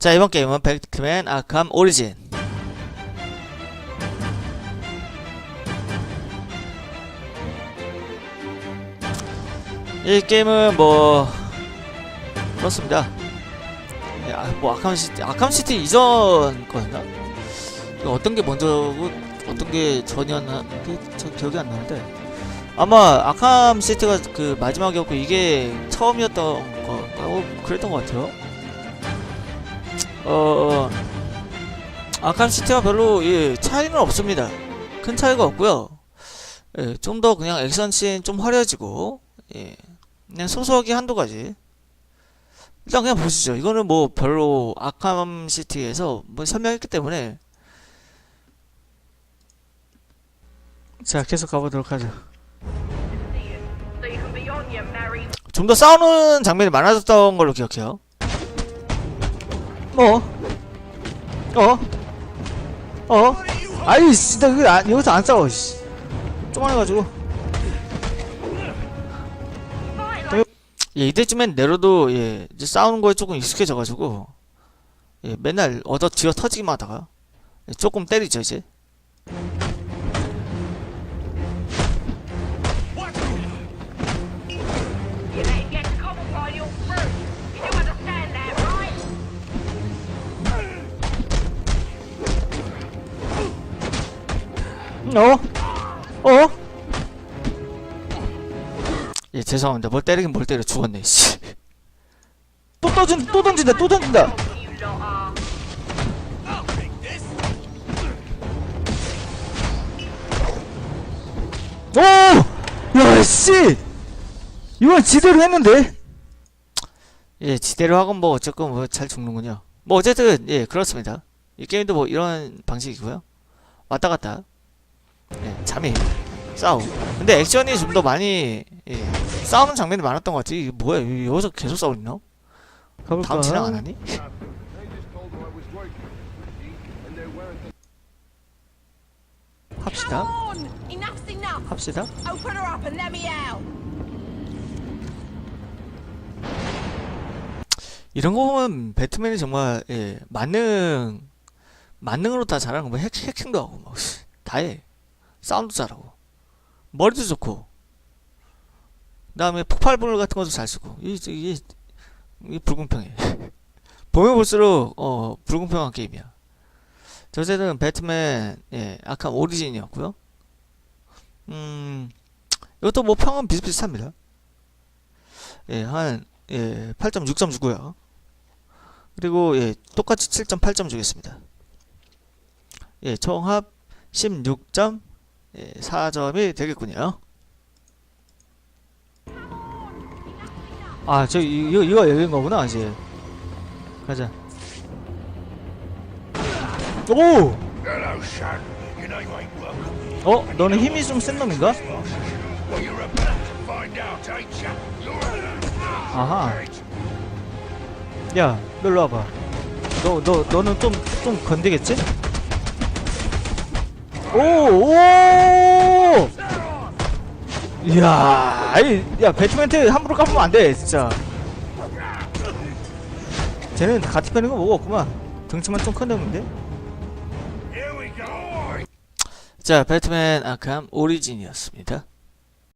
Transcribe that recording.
자 이번 게임은 배트맨 아캄 오리진 이 게임은 뭐 그렇습니다 예, 아, 뭐 아캄 시티 아캄 시티 이전 거였나? 어떤 게 먼저고 어떤 게 전이었나 저 기억이 안 나는데 아마 아캄 시티가 그 마지막이었고 이게 처음이었던 거 어, 그랬던 것 같아요. 어, 어 아캄 시티가 별로 예, 차이는 없습니다. 큰 차이가 없고요. 예, 좀 더 그냥 액션 씬 좀 화려해지고 예, 그냥 소소하게 한두 가지. 일단 그냥 보시죠. 이거는 뭐 별로 아캄 시티에서 뭐 설명했기 때문에 자 계속 가보도록 하죠. 좀 더 싸우는 장면이 많아졌던 걸로 기억해요. 어? 어? 어? 아이 씨, 나 이거 안, 여기서 안 싸워, 씨. 쪼만해가지고. 예, 이때쯤엔 내로도, 예, 이제 싸우는 거에 조금 익숙해져가지고, 예, 맨날 얻어 지어 터지기만 하다가, 예, 조금 때리죠, 이제. 어? 어? 예, 죄송합니다. 뭘 때리긴 뭘 때려 죽었네, 씨. 또 던진, 또 던진다, 또 던진다. 오! 야, 씨! 이건 지대로 했는데? 예, 지대로 하건 뭐 어쨌건 뭐 잘 죽는군요. 뭐 어쨌든, 예, 그렇습니다. 이 게임도 뭐 이런 방식이고요. 왔다 갔다. 예, 잠이 싸우. 근데 액션이 좀 더 많이, 예, 싸우는 장면이 많았던 것 같지. 이게 뭐야, 이- 여기서 계속 싸우나? 가볼까? 다음 진행 안 하니? 합시다. on! Enough's enough! 합시다. Open her up and let me out! 이런 거 보면 배트맨이 정말 예, 만능 만능으로 다 잘하는 거뭐 해킹, 해킹도 하고 막 다 해. 싸움도 잘하고 머리도 좋고 그다음에 폭발물 같은 것도 잘 쓰고 이 이게 이 불공평해. 보면 볼수록 어 불공평한 게임이야. 저 어쨌든 배트맨 예 아캄 오리진이었고요. 음 이것도 뭐 평은 비슷비슷합니다. 예, 한 예, 8.6점 주고요. 그리고 예, 똑같이 7.8점 주겠습니다. 예, 총합 16점 예, 4점이 되겠군요. 아, 저 이- 이거 이거 열린 거구나, 이제. 가자. 오! 어, 너는 힘이 좀 센 놈인가? 아하. 야, 너 일로 와봐. 너, 너, 너는 좀, 좀 건드겠지? 오, 오! 이야, 아이, 야, 배트맨트 함부로 까보면 안 돼, 진짜. 쟤는 같이 빼는 거 뭐가 없구만. 덩치만 좀큰 놈인데? Here we go. 자, 배트맨 아캄 오리진이었습니다.